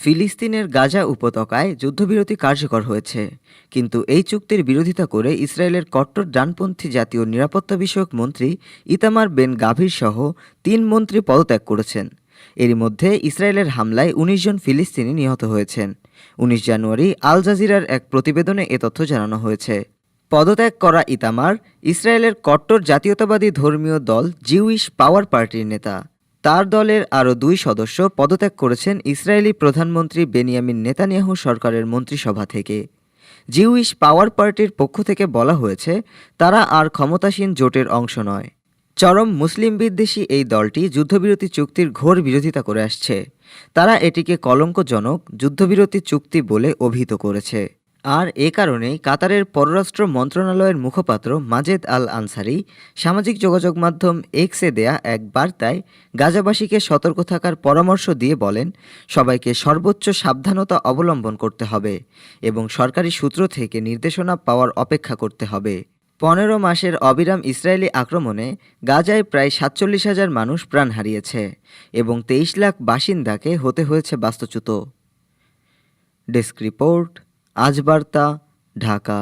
ফিলিস্তিনের গাজা উপত্যকায় যুদ্ধবিরতি কার্যকর হয়েছে, কিন্তু এই চুক্তির বিরোধিতা করে ইসরায়েলের কট্টর ডানপন্থী জাতীয় নিরাপত্তা বিষয়ক মন্ত্রী ইতামার বেন গাভীর সহ তিন মন্ত্রী পদত্যাগ করেছেন। এরই মধ্যে ইসরায়েলের হামলায় ১৯ জন ফিলিস্তিনি নিহত হয়েছেন। ১৯ জানুয়ারি আল জাজিরার এক প্রতিবেদনে এ তথ্য জানানো হয়েছে। পদত্যাগ করা ইতামার ইসরায়েলের কট্টর জাতীয়তাবাদী ধর্মীয় দল জিউইশ পাওয়ার পার্টির নেতা। তার দলের আরও দুই সদস্য পদত্যাগ করেছেন ইসরায়েলি প্রধানমন্ত্রী বেনিয়ামিন নেতানিয়াহু সরকারের মন্ত্রিসভা থেকে। জিউইশ পাওয়ার পার্টির পক্ষ থেকে বলা হয়েছে, তারা আর ক্ষমতাসীন জোটের অংশ নয়। চরম মুসলিম বিদ্বেষী এই দলটি যুদ্ধবিরতি চুক্তির ঘোর বিরোধিতা করে আসছে। তারা এটিকে কলঙ্কজনক যুদ্ধবিরতি চুক্তি বলে অভিহিত করেছে। আর এ কারণেই কাতারের পররাষ্ট্র মন্ত্রণালয়ের মুখপাত্র মাজেদ আল আনসারি সামাজিক যোগাযোগ মাধ্যম এক্সে দেয়া এক বার্তায় গাজাবাসীকে সতর্ক থাকার পরামর্শ দিয়ে বলেন, সবাইকে সর্বোচ্চ সাবধানতা অবলম্বন করতে হবে এবং সরকারি সূত্র থেকে নির্দেশনা পাওয়ার অপেক্ষা করতে হবে। পনেরো মাসের অবিরাম ইসরায়েলি আক্রমণে গাজায় প্রায় সাতচল্লিশ হাজার মানুষ প্রাণ হারিয়েছে এবং তেইশ লাখ বাসিন্দাকে হতে হয়েছে বাস্তুচ্যুত। ডেস্ক রিপোর্ট আজ বার্তা ঢাকা